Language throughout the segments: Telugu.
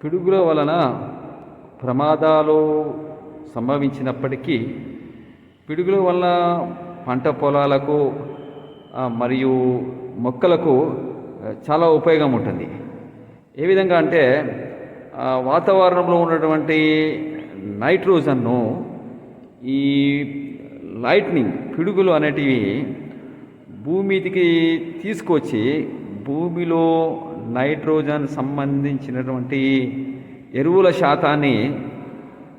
పిడుగుల వలన ప్రమాదాలు సంభవించినప్పటికీ పిడుగుల వలన పంట పొలాలకు మరియు మొక్కలకు చాలా ఉపయోగం ఉంటుంది. ఏ విధంగా అంటే వాతావరణంలో ఉన్నటువంటి నైట్రోజన్ను ఈ లైట్నింగ్ పిడుగులు అనేటివి భూమికి తీసుకొచ్చి భూమిలో నైట్రోజన్ సంబంధించినటువంటి ఎరువుల శాతాన్ని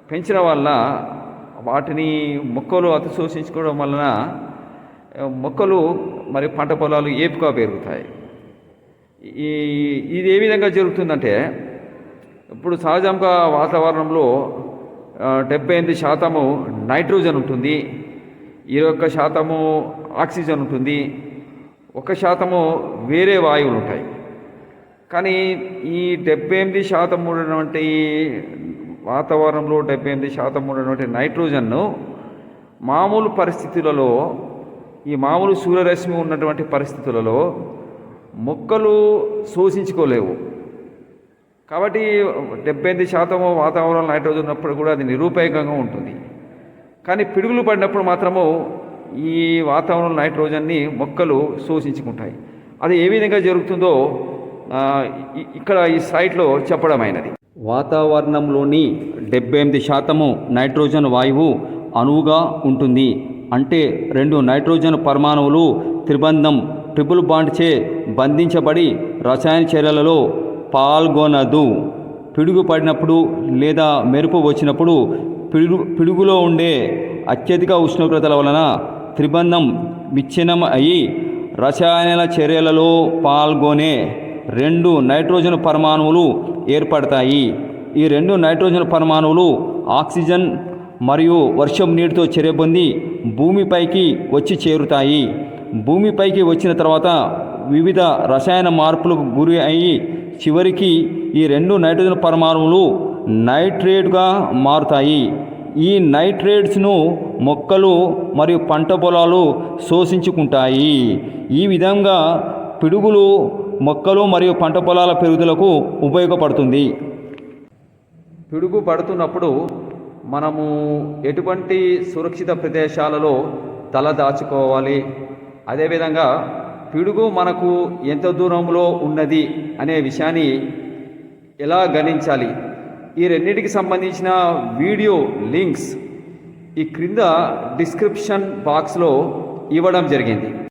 పెంచడం వల్ల వాటిని మొక్కలు అతిశోషించుకోవడం వలన మొక్కలు మరి పంట పొలాలు ఏపుగా పెరుగుతాయి. ఈ ఇది ఏ విధంగా జరుగుతుందంటే ఇప్పుడు సహజంగా వాతావరణంలో డెబ్బై ఎనిమిది శాతము నైట్రోజన్ ఉంటుంది ఇరవై ఒక్క శాతము ఆక్సిజన్ ఉంటుంది ఒక శాతము వేరే వాయువులు ఉంటాయి. కానీ ఈ డెబ్బై ఎనిమిది శాతం ఉన్నటువంటి వాతావరణంలో డెబ్బై ఎనిమిది శాతం ఉన్నటువంటి నైట్రోజన్ను మామూలు పరిస్థితులలో ఈ మామూలు సూర్యరశ్మి ఉన్నటువంటి పరిస్థితులలో మొక్కలు శోషించుకోలేవు. కాబట్టి డెబ్బై ఎనిమిది శాతం వాతావరణం నైట్రోజన్ ఉన్నప్పుడు కూడా అది నిరూపయోగంగా ఉంటుంది. కానీ పిడుగులు పడినప్పుడు మాత్రము ఈ వాతావరణం నైట్రోజన్ని మొక్కలు శోషించుకుంటాయి. అది ఏ విధంగా జరుగుతుందో ఇక్కడ ఈ సైట్లో చెప్పడమైనది. వాతావరణంలోని డెబ్బై ఎనిమిది శాతము నైట్రోజన్ వాయువు అణువుగా ఉంటుంది. అంటే రెండు నైట్రోజన్ పరమాణువులు త్రిబంధం ట్రిపుల్ బాండ్చే బంధించబడి రసాయన చర్యలలో పాల్గొనదు. పిడుగు పడినప్పుడు లేదా మెరుపు వచ్చినప్పుడు పిడుగు పిడుగులో ఉండే అత్యధిక ఉష్ణోగ్రతల వలన త్రిబంధం విచ్ఛిన్నం అయి రసాయనాల చర్యలలో పాల్గొనే రెండు నైట్రోజన్ పరమాణువులు ఏర్పడతాయి. ఈ రెండు నైట్రోజన్ పరమాణువులు ఆక్సిజన్ మరియు వర్షం నీటితో చర్య భూమిపైకి వచ్చి చేరుతాయి. భూమిపైకి వచ్చిన తర్వాత వివిధ రసాయన మార్పులకు గురి అయి చివరికి ఈ రెండు నైట్రోజన్ పరమాణువులు నైట్రేట్గా మారుతాయి. ఈ నైట్రేట్స్ను మొక్కలు మరియు పంట పొలాలు శోషించుకుంటాయి. ఈ విధంగా పిడుగులు మొక్కలు మరియు పంట పొలాల పెరుగుదలకు ఉపయోగపడుతుంది. పిడుగు పడుతున్నప్పుడు మనము ఎటువంటి సురక్షిత ప్రదేశాలలో తల దాచుకోవాలి. అదేవిధంగా పిడుగు మనకు ఎంత దూరంలో ఉన్నది అనే విషయాన్ని ఎలా గణించాలి? ఈ రెండింటికి సంబంధించిన వీడియో లింక్స్ ఈ క్రింద డిస్క్రిప్షన్ బాక్స్లో ఇవ్వడం జరిగింది.